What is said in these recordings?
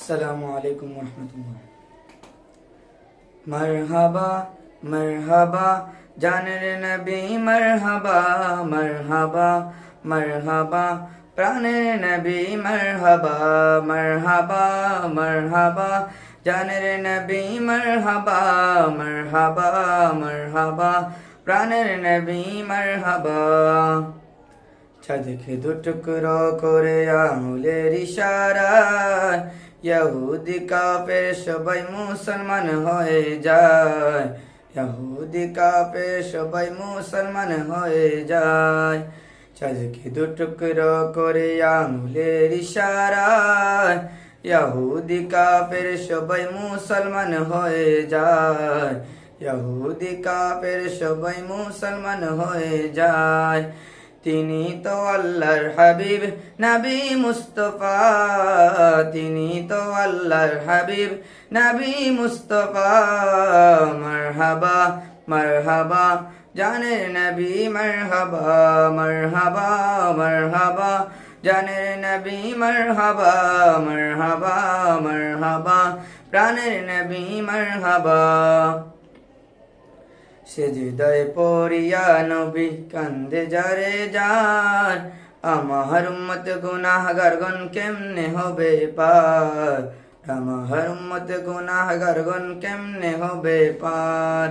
আসসালামু আলাইকুম রহমতুল্লাহ মারহাবা মারহাবা জানের নবী মারহাবা মারহাবা মারহাবা প্রাণের নবী মারহাবা মারহাবা মারহাবা জানের নবী মারহাবা মারহাবা মারহাবা প্রাণের নবী মারহাবা চাঁদকে দুটুকরো করে আঙুলের ইশারায় ইহুদি কাপের সবাই মুসলমান হয়ে যায় ইহুদি কাপের সবাই মুসলমান হয়ে যায় চাঁদকে দুটুকরো করে আঙুলের ইশারায় ইহুদি কাপের সবাই মুসলমান হয়ে যায় ইহুদি কাপের সবাই মুসলমান হয়ে যায় তিনি তো আল্লাহর হাবিব, নবী মুস্তফা। তিনি তো আল্লাহর হাবিব, নবী মুস্তফা। মারহাবা মারহাবা, জানের নবী মারহাবা মারহাবা মারহাবা। জানের নবী মারহাবা মারহাবা মারহাবা। প্রাণের নবী মারহাবা। সে হৃদয় পড়িয়া নবী কান্দে যারে যার। আমার উম্মত গুনাহগার গন কেমনে হবে পার? আমার উম্মত গুনাহগার গন কেমনে হবে পার?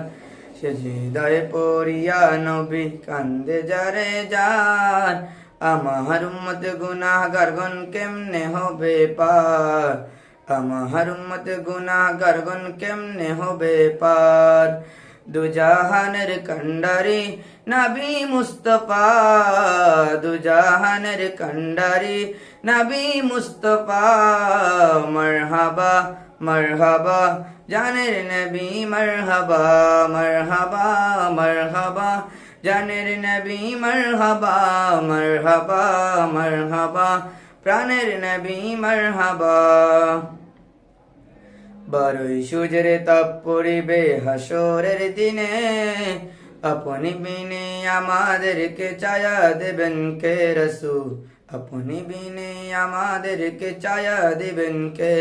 সে হৃদয় পড়িয়া নবী কান্দে যারে যার। আমার উম্মত গুনাহগার গন কেমনে হবে পার? আমার উম্মত গুনাহগার গন কেমনে হবে পার? দুজাহানের কন্ডারি নবী মুস্তফা, দুজাহানের কন্ডারি নবী মুস্তফা, মরহাবা মরহাবা, জানের নবী মরহাবা মরহাবা মরহাবা, জানের নবী মরহাবা মরহাবা মরহাবা, প্রাণের নবী মরহাবা। বারোই সূর্যের তাপ পড়িবে হাসরের দিনে। আপনি বিনে আমাদেরকে চায়া দেবেন কে রসু আপনি বিনে আমাদেরকে ছায়া দেবেন কে?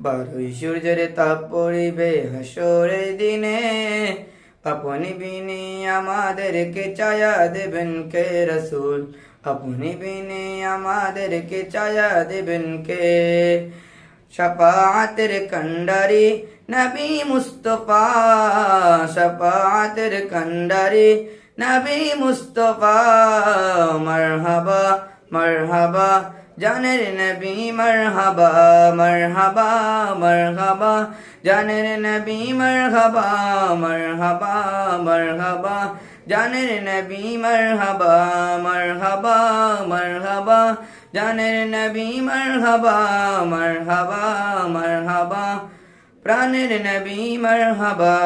বারোই সূর্যের তাপ পড়িবে হাসরের দিনে। আপনি বিনে আমাদেরকে চায়া দেবেন কে রসুল? আপনি বিনে আমাদেরকে চায়া দেবেন কে? শফাতের কন্ডারি নবী মুস্তফা শফাতের কন্ডারি নবী মুস্তফা মরহবা মরহবা জানের নবী মরহবা মরহবা মরহবা জানের নবী মরহবা মরহবা মরহবা জানের নবী মরহবা মরহবা মরহবা। জানের নবী মরহবা মরহবা মরহবা। প্রাণের নবী মরহবা।